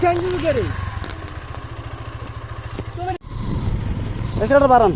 Thank you কে রে এসে বাড়ান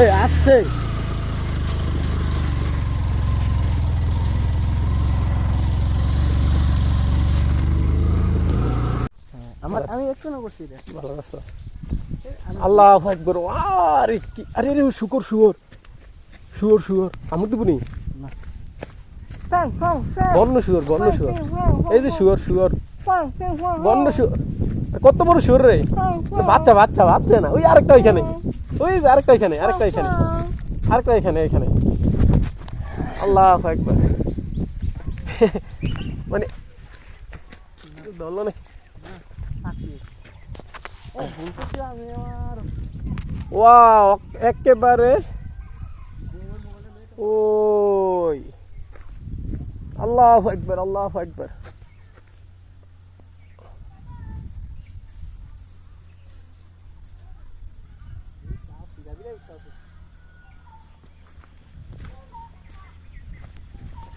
আস্তে আস্তে। আমার আমি একটু না করছি ভালো রাস্তা আল্লাহ একবার আরে কি আরে রে শুকর শুয়োর শুয়োর শুয়োর আমার দেবো নি? ফাং ফাং ফাং বন্য শুয়োর বন্য শুয়োর এই যে বন্য কত বড় শুয়োর রে? বাচ্চা বাচ্চা বাচ্চা না। ওই আরেকটা ওইখানে। ওই যে আরেকটা ওইখানে আরেকটা ওইখানে আরেকটা এখানে এখানে। আল্লাহ একবার মানে ধরলো না? আমি একেবারে ওই। আল্লাহ একবার আল্লাহ একবার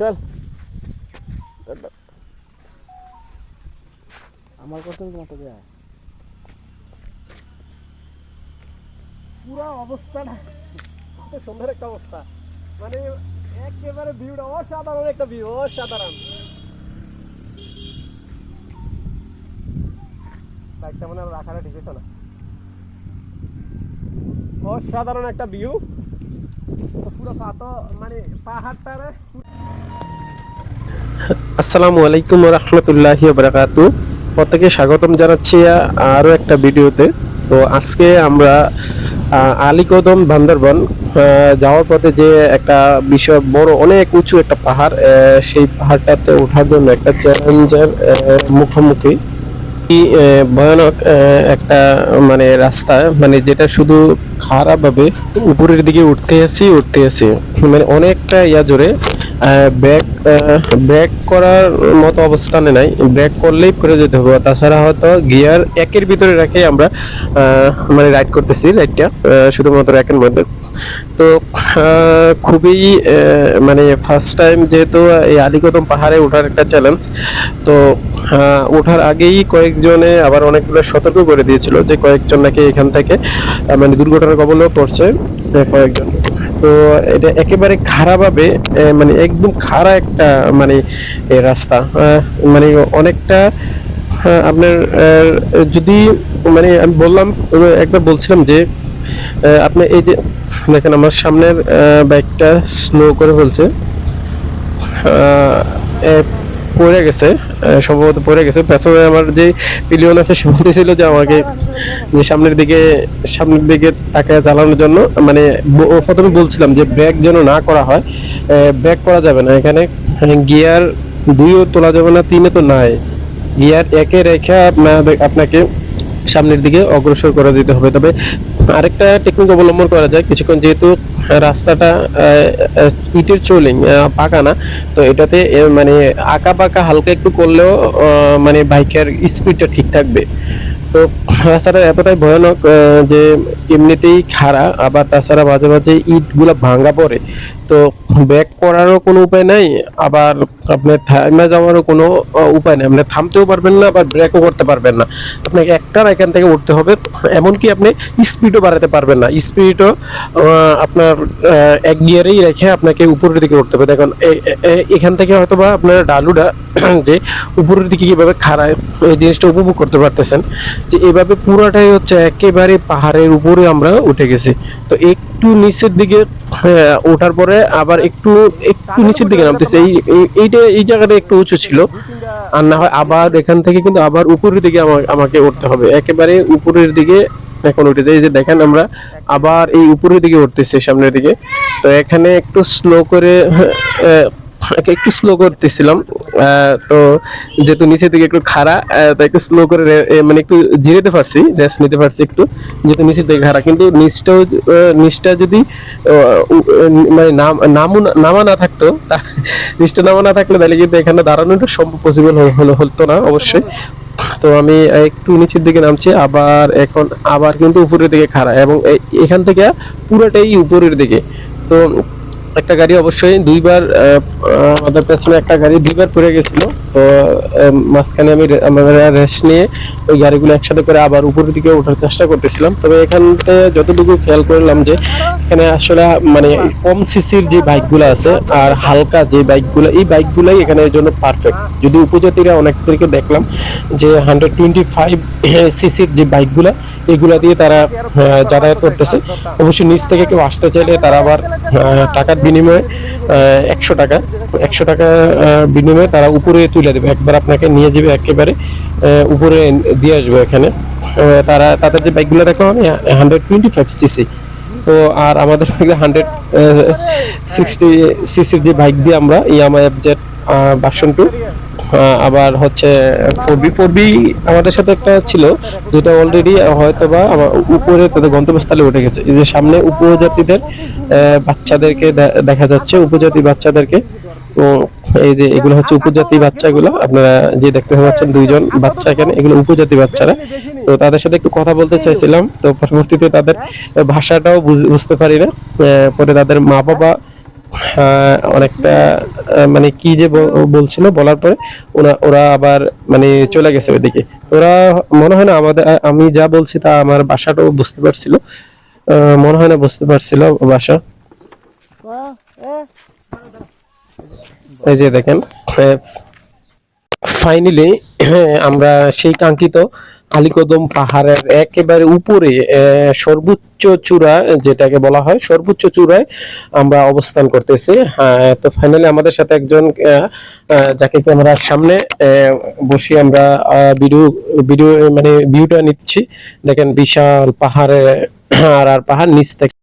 চল। আমার কত মতো দেয় পুরো অবস্থাটা সুন্দর একটা অবস্থা। মানে একেবারে ভিউটা অসাধারণ একটা ভিউ অসাধারণ। বাইকটা মনে ঠিক আছে না? অসাধারণ একটা ভিউ পুরো পাতো মানে পাহাড়টারে আসসালামু আলাইকুম রহমতুল্লাহি বারাকাতু প্রত্যেকে স্বাগতম জানাচ্ছি আরও একটা ভিডিওতে। তো আজকে আমরা আলীকদম বান্দরবন যাওয়ার পথে যে একটা বিষয়, বড়, অনেক উঁচু একটা পাহাড় সেই পাহাড়টাতে ওঠার জন্য একটা চ্যালেঞ্জের মুখোমুখি। ভয়ানক একটা মানে রাস্তা মানে যেটা শুধু খারাপভাবে উপরের দিকে উঠতে আসি উঠতে আছি। মানে অনেকটা ইয়া জোরে ব্রেক ব্রেক করার মতো অবস্থানে নাই। ব্রেক করলেই পড়ে যেতে হবে। তাছাড়া হয়তো গিয়ার একের ভিতরে রেখে আমরা মানে রাইড করতেছি রাইডটা শুধুমাত্র একের মধ্যে। তো খুবই মানে ফার্স্ট টাইম যেহেতু এই আলিকদম পাহাড়ে ওঠার একটা চ্যালেঞ্জ তো ওঠার আগেই কয়েকজনে আবার অনেকগুলো সতর্ক করে দিয়েছিল যে কয়েকজন নাকি এখান থেকে মানে দুর্ঘটনার কবলেও পড়ছে কয়েকজন। তো এটা একেবারে খারাপভাবে মানে একদম খাড়া একটা মানে রাস্তা। মানে অনেকটা আপনার যদি মানে আমি বললাম, একবার বলছিলাম যে আপনি এই যে, দেখেন আমার সামনের বাইকটা স্লো করে ফেলছে। পড়ে গেছে সম্ভবত পড়ে গেছে। পেছনে আমার যে পিলিয়ন আছে, সে বলতেছিল যে আমাকে যে সামনের দিকে সামনের দিকে তাকে চালানোর জন্য মানে প্রথমে বলছিলাম যে ব্রেক যেন না করা হয় ব্রেক করা যাবে না। এখানে গিয়ার দুইও তোলা যাবে না তিনে তো নাই। গিয়ার একে রেখে আপনা- আপনাকে সামনের দিকে অগ্রসর করে দিতে হবে। তবে আরেকটা টেকনিক অবলম্বন করা যায়। কিছুক্ষণ যেহেতু রাস্তাটা ইটের চোলিং পাকা না। তো এটাতে মানে আঁকা পাকা হালকা একটু করলেও মানে বাইকের স্পিডটা ঠিক থাকবে। তো রাস্তাটা এতটাই ভয়ানক যে এমনিতেই খাড়া, আবার তাছাড়া মাঝে মাঝে ইটগুলো ভাঙা পড়ে। তো ব্যাক করারও কোনো উপায় নাই, আবার আপনার থামে যাওয়ারও কোনো উপায় নেই। আপনি থামতেও পারবেন না আবার ব্রেকও করতে পারবেন না। আপনাকে একটার এখান থেকে উঠতে হবে, এমনকি আপনি স্পিডও বাড়াতে পারবেন না। স্পিডও আপনার এক গিয়ারেই রেখে আপনাকে উপরের দিকে উঠতে হবে। দেখুন এখান থেকে হয়তো বা আপনার ডালুটা, যে উপরের দিকে কীভাবে খাড়ায়, এই জিনিসটা উপভোগ করতে পারতেছেন, যে এভাবে পুরোটাই হচ্ছে একেবারে পাহাড়ের উপরে আমরা উঠে গেছি। তো একটু নিচের দিকে ওঠার পরে আবার একটু একটু নিচের দিকে নামতেছে। এই, এই- এইটা এই জায়গাটা একটু উঁচু ছিল। আর না হয় আবার এখান থেকে কিন্তু আবার উপরের দিকে আমা- আমাকে উঠতে হবে। একেবারে উপরের দিকে এখন উঠে যাই যে দেখেন আমরা আবার এই উপরের দিকে উঠতেছি সামনের দিকে। তো এখানে একটু স্লো করে একটু স্লো করতেছিলাম তো যেহেতু নিচে থেকে একটু খাড়া আহ, তো একটু স্লো করে মানে একটু জিরেতে পারছি রেস্ট নিতে পারছি একটু যেহেতু নিচে থেকে খাড়া। কিন্তু নিচটাও নিচটা যদি মানে নাম নামা না থাকতো নিচটা নামা না থাকলে তাহলে কিন্তু এখানে দাঁড়ানোটা সম্ভব পসিবল হলো হতো না অবশ্যই। তো আমি একটু নিচের দিকে নামছি আবার এখন আবার কিন্তু উপরের দিকে খাড়া এবং এখান থেকে পুরোটাই উপরের দিকে। তো একটা গাড়ি অবশ্যই দুইবার আমাদের পেছনে একটা গাড়ি, দুইবার পড়ে গেছিল। তো মাঝখানে আমি আমরা রেস্ট নিয়ে ওই গাড়িগুলো একসাথে করে আবার উপরের দিকে ওঠার চেষ্টা করতেছিলাম। তবে এখান থেকে যতটুকু খেয়াল করলাম যে, এখানে আসলে মানে কম সিসির যে বাইকগুলো আছে আর হালকা যে বাইকগুলো, এই বাইকগুলোই এখানে এর জন্য পারফেক্ট যদি উপজাতিরা অনেকদেরকে দেখলাম যে হান্ড্রেড টোয়েন্টি ফাইভ সিসির যে বাইকগুলো, এগুলা দিয়ে তারা যাতায়াত করতেছে। অবশ্যই নিচ থেকে কেউ আসতে চাইলে তারা আবার টাকার বিনিময়ে একশো টাকা একশো টাকা বিনিময়ে তারা উপরে তুলে দেবে। একবার আপনাকে নিয়ে যাবে একেবারে উপরে দিয়ে আসবে এখানে। তারা, তাদের যে বাইকগুলো দেখো হান্ড্রেড টোয়েন্টি ফাইভ সিসি তো আর আমাদের হান্ড্রেড সিক্সটি সিসির যে বাইক দিয়ে আমরা Yamaha F Z version two আবার হচ্ছে ফোর বি ফোর বি আমাদের সাথে একটা ছিল, যেটা অলরেডি হয়তো বা উপরে তাদের গন্তব্যস্থলে উঠে গেছে। এই যে সামনে উপজাতিদের বাচ্চাদেরকে দেখা যাচ্ছে, উপজাতি বাচ্চাদেরকে। তো এই যে এগুলো হচ্ছে উপজাতি বাচ্চাগুলো, আপনারা যে দেখতে পাচ্ছেন দুইজন বাচ্চা এখানে, এগুলো উপজাতি বাচ্চারা। তো তাদের সাথে একটু কথা বলতে চাইছিলাম, তো পরবর্তীতে তাদের ভাষাটাও বুঝ- বুঝতে পারি না। পরে তাদের মা বাবা অনেকটা মানে কি যে বলছিল বলার পরে ওরা ওরা আবার মানে চলে গেছে ওইদিকে। তো ওরা মনে হয় না আমাদের আমি যা বলছি তা আমার বাসাটাও বুঝতে পারছিল। আহ, মনে হয় না বুঝতে পারছিল বাসা। এই যে দেখেন ফাইনালি আমরা সেই কাঙ্ক্ষিত আলিকদম পাহাড়ের একেবারে উপরে সর্বোচ্চ চূড়া, যেটাকে বলা হয়, সর্বোচ্চ চূড়ায় আমরা অবস্থান করতেছি। তো ফাইনালি আমাদের সাথে একজন যাকে ক্যামেরার সামনে বসে আমরা ভিডিও ভিডিও মানে ভিউটা নিচ্ছি। দেখেন বিশাল পাহাড়ে আর আর পাহাড়, নিচ থেকে